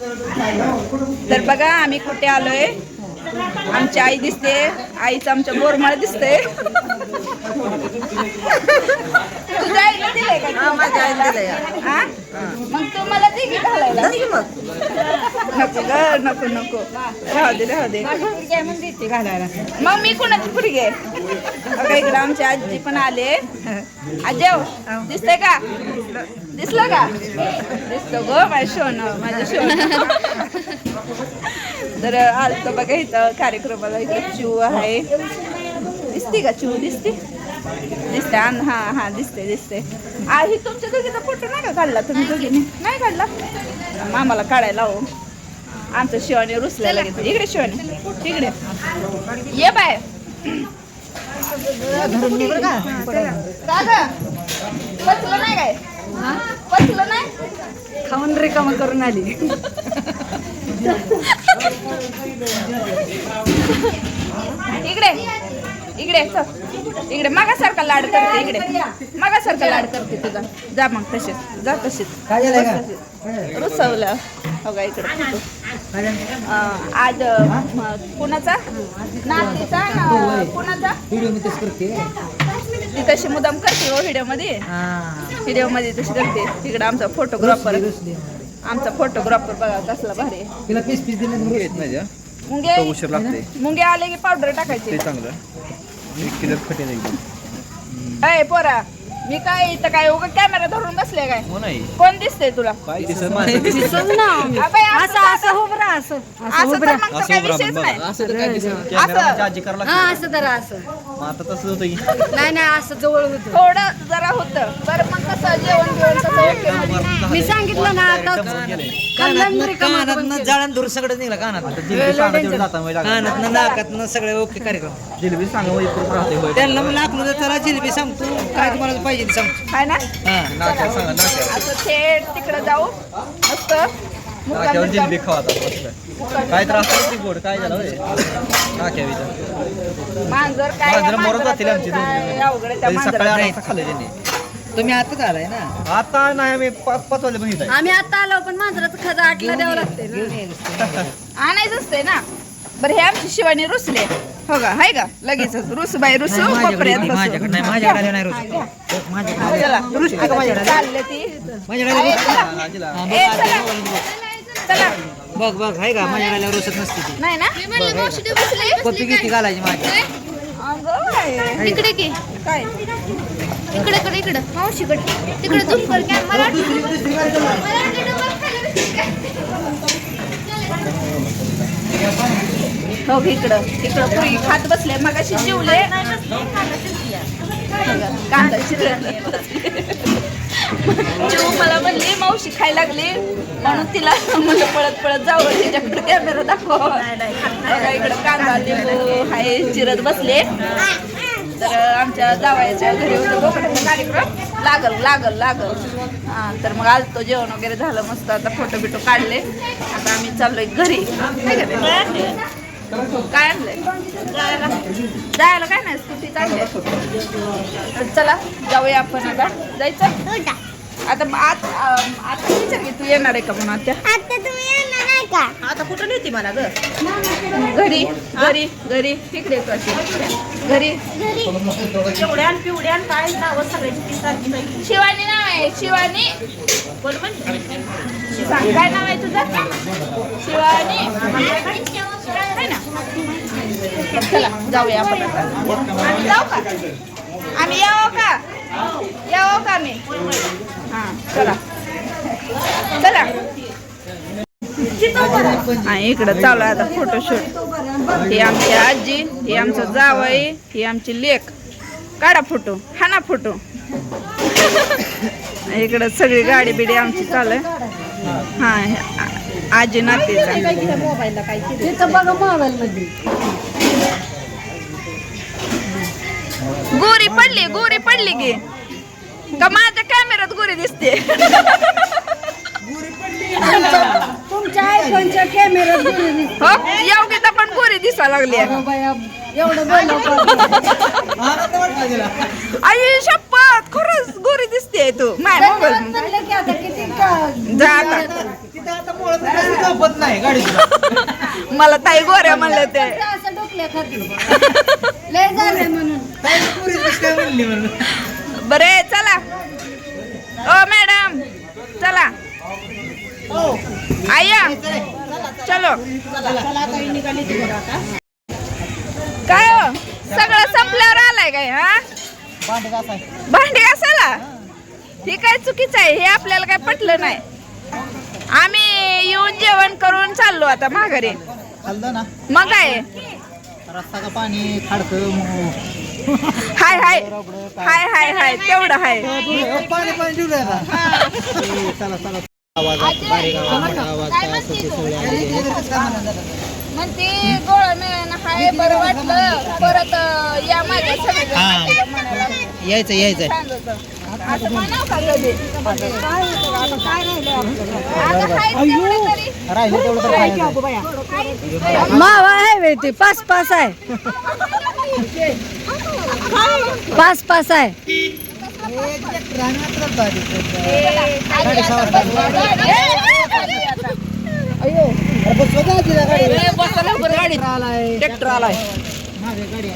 तर बघा आम्ही कुठे आलोय? आमची आई दिसते. आईचं आमच्या बोरमाळ दिसते. तुझ्या आईला दिलंय का? माझ्या आईला दिलंय. मग तू मला दे की घालायला. नको ग नको नको. राहू दे राहू दे. मग मी कोणाची पुरगी आहे? बघा इकडं आमची आजी पण आले आजेव दिसतंय का दिसलं का दिसतो ग माझ्या शोन माझ्या शोन तर आलतो बघा इथं कार्यक्रमाला इथं चू आहे दिसते का चू दिसते दिसते आण हा हा दिसते दिसते आहे तुमच्या दोघीचा फोटो नाही का काढला तुम्ही दोघींनी नाही काढला मामाला काढायला हो आमचं शिवाने रुसल्याला घेतो इकडे शिवाने इकडे ये बाय का ग? पचलं नाही काय पचलं नाही खाऊन रिकामा करून आली. इकडे इकडे चल. इकडे मागासारखा लाड करते इकडे. मागासारखा लाड करते तुझा. जा मग तसेच जा तसेच रुसवलं हो का इकडे आज कुणाचा नातीचा कुणाचा व्हिडिओ मी करते ती तशी मुदाम करते हो व्हिडिओमध्ये व्हिडिओमध्ये तशी करते तिकडे आमचा फोटोग्राफर आमचा फोटोग्राफर बघा कसला भारी तिला पीस पीस दिले मुंगे उशीर लागते मुंगे आले की पावडर टाकायची चांगलं एक किलो खटे पोरा मी काय इथं काय उगा कॅमेरा धरून बसले काय? हो नाही. कोण दिसतंय तुला? काय दिसत माझं दिसत ना अबे, असं असं असं असं असं असं तर राहा. मग तर काही विषयच नाही. असं तर काय दिसत कॅमेरा आजी करायला हा लागते. असं जरा असं. मग आता तसं होतं की. नाही नाही असं जवळ होतं. थोडं जरा होतं. बरं मग कसं जेवण जेवण कसं ओके मध्ये? मी सांगितलं ना आता कल्याण जाळण सगळं निघला कानात जिलेबी सांगा तेवढं जाता लागलं. कानात नाकात सगळे ओके कार्यक्रम. जिलेबी सांगा राहते. त्यांना म्हणलं आपण त्याला जिलेबी सांगतो. काय तुम्हाला पाहिजे ते सांगतो हाय ना? हा. सांगा असं थेट तिकडे जाऊ. मस्त. मुक्काम नाक्यावर बिक्काम. जिलेबी खावा आता मस्त. काय त्रास होतो ती गोड? काय झालं होय? मांजर काय मांजरं मरत जातील आमची मांजराचं दोन काय अवघड आहे त्या कधी सकाळी खाल्लं त्यांनी. तुम्ही आताच आलाय ना? आता नाही आम्ही पाच पाच वाजले पण इथं आम्ही आता आलो पण मांजराचं खजा आटला द्यावं लागते ना. आणायचं असतंय ना? बरं हे आमची शिवानी रुसले हो का? हाय का? लगेच रुस बाई रुसू कोपऱ्यात बसू. माझ्याकडे नाही माझ्याकडे चला. आता चालले ती. माझ्याकडे ए, चला. आजीला ए, चला. चला. बघ बघ आहे का? माझ्याकडे रोसत नसते ती. नाही ना? किती घालायची माझी? अगं बाई. इकडे की. काय? इकडे इकडे इकडे. मावशीकडे. तिकडे कॅमेरा बघ इकडं. इकडं पुरी खात बसले मग अशी चिवले कांदा चिरले चिव मला म्हणली मावशी खायला लागली. म्हणून तिला म्हणलं पळत पळत जावं तिच्याकडे कॅमेरा दाखव. इकडं कांदा लिंबू हाय चिरत बसले. तर आमच्या जावायच्या घरी होतो कार्यक्रम. लागल लागल लागल. हां तर मग आलतो जेवण वगैरे झालं मस्त. आता फोटो बिटो काढले. आता आम्ही चाललोय घरी. काय काय आणलंय? जायला. काय नाही स्कूटी चालली चला जाऊया आपण आता. जायचं? हो, आता म- आत आता विचार की तू येणार आहे का म्हणून आता आता तुम्ही येणार नाही का? आता कुठं नेते मला ग? घरी घरी घरी. तिकडे अशी. घरी. एवढ्या पिवड्या काय नाव सगळ्याची शिवानी नाव आहे शिवानी. सांग काय नाव आहे तुझं? शिवानी. ना? चला जाऊया आपण. जाऊ का? आम्ही यावं का? यावं का आम्ही? हा चला. चला. हा इकडं चालू आहे आता फोटोशूट ही आमची आजी ही आमचं जावई ही आमची लेक. काढा फोटो हा ना फोटो इकडं सगळी गाडी बिडी आमची चालू आहे. हा आजी नातीचा गोरी पडली गोरी पडली की. का माझ्या कॅमेऱ्यात गोरी दिसते. तुमच्या आयफोनच्या कॅमेऱ्यात हो योगिता पण गोरी दिसा लागली एवढं बोललो आई शपथ! खरंच गोरी दिसते तू. माय मोबाईल. म्हणलं की आता किती का- जा आता. तिथं आता मुळात कसं झोपत नाही गाडीत मला ताई गोऱ्या म्हणलं ते असं डोकल्या खाती लय झालंय म्हणून. काय पुरी कसं काय म्हणली म्हणून. बरे चला. ओ मॅडम चला. आया. चलो. काय हो? सगळं संपल्यावर आलाय काय हा? भांडे घासायला? हे काय चुकीचं आहे. हे आपल्याला काय पटलं नाही. आम्ही येऊन जेवण करून चाललो आता माघारी. मग काय? रस्ता का पाणी खाडकं हाय हाय. हाय हाय हाय. तेवढं हाय. पाणी पाणी ठेवलंय ना चला चला. आवाज बारीक आवाज मोठा आवाज काय असं ते सगळे आवाज मग ते गोळा मिळालं हाय बरं वाटलं. परत अं, या माझ्या हा. सगळ्या म्हणायला यायचं यायचं. छान होतं. असं म्हणावं का कधी? आता हाय तेवढं तरी. राहिलं तेवढं तर खायचं. मावा आहे बे ते पाच पाच आहे पाच पाच आहे. ट्रॅक्टर आलाय गाडी.